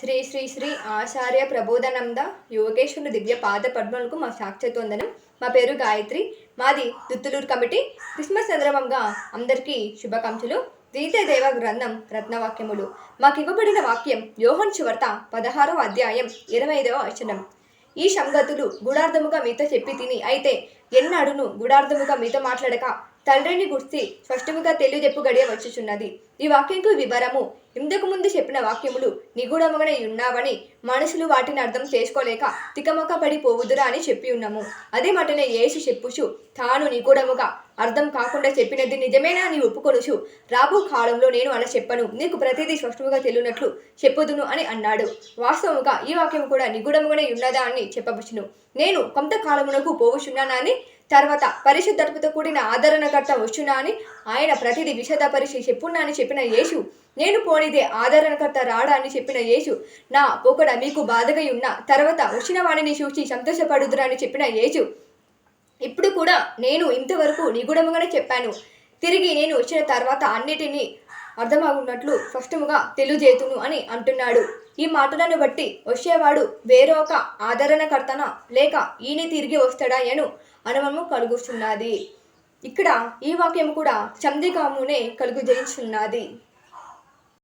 శ్రీ శ్రీ శ్రీ ఆచార్య ప్రబోధనంద యోగేశ్వరుని దివ్య పాద పద్మలకు మా సాక్షాత్వందనం మా పేరు గాయత్రి. మాది దుత్తులూరు కమిటీ. క్రిస్మస్ సందర్భంగా అందరికీ శుభాకాంక్షలు. దేవ గ్రంథం రత్నవాక్యములు. మాకు ఇవ్వబడిన వాక్యం యోహన్ చివర్త పదహారవ అధ్యాయం ఇరవై ఐదవ వచనం. ఈ సంగతులు గుడార్థముగా మీతో చెప్పి తిని అయితే ఎన్నాడును గుడార్థముగా మీతో మాట్లాడక తండ్రిని గుర్తి స్పష్టముగా తెలియజెప్పు గడియ వచ్చుచున్నది. ఈ వాక్యంకు వివరము. ఇంతకు ముందు చెప్పిన వాక్యములు నిగూఢముగానే ఉన్నావని మనుషులు వాటిని అర్థం చేసుకోలేక తికమక పడిపోవుదురా అని చెప్పి ఉన్నాము. అదే మాటనే యేసు చెప్పుచు తాను నిగూఢముగా అర్థం కాకుండా చెప్పినది నిజమేనా అని ఒప్పుకొనుచు రాబో కాలంలో నేను అలా చెప్పను నీకు ప్రతిదీ స్పష్టముగా తెలియనట్లు చెప్పుదును అని అన్నాడు. వాస్తవముగా ఈ వాక్యం కూడా నిగూఢముగానే ఉన్నదా అని చెప్పవచ్చును. నేను కొంతకాలమునకు పోవుచున్నానని తర్వాత పరిశుద్ధతతో కూడిన ఆదరణకర్త వచ్చునా అని ఆయన ప్రతిదీ విషదపరిచి చెప్పున్నా అని చెప్పిన యేసు నేను పోనిదే ఆదరణకర్త రాడా అని చెప్పిన యేసు నా ఒకడ మీకు బాధగా ఉన్న తర్వాత వచ్చిన వాడిని చూసి సంతోషపడుదురా అని చెప్పిన యేసు. ఇప్పుడు కూడా నేను ఇంతవరకు నిగూఢముగానే చెప్పాను. తిరిగి నేను వచ్చిన తర్వాత అన్నిటినీ అర్థమవున్నట్లు స్పష్టముగా తెలియజేతును అని అంటున్నాడు. ఈ మాటలను బట్టి వచ్చేవాడు వేరొక ఆదరణకర్తన? లేక ఈయన తిరిగి వస్తాడా ఎను అనుమము కలుగుతున్నది ఇక్కడ ఈ వాక్యం కూడా చందికామునే కలుగు జయించున్నది.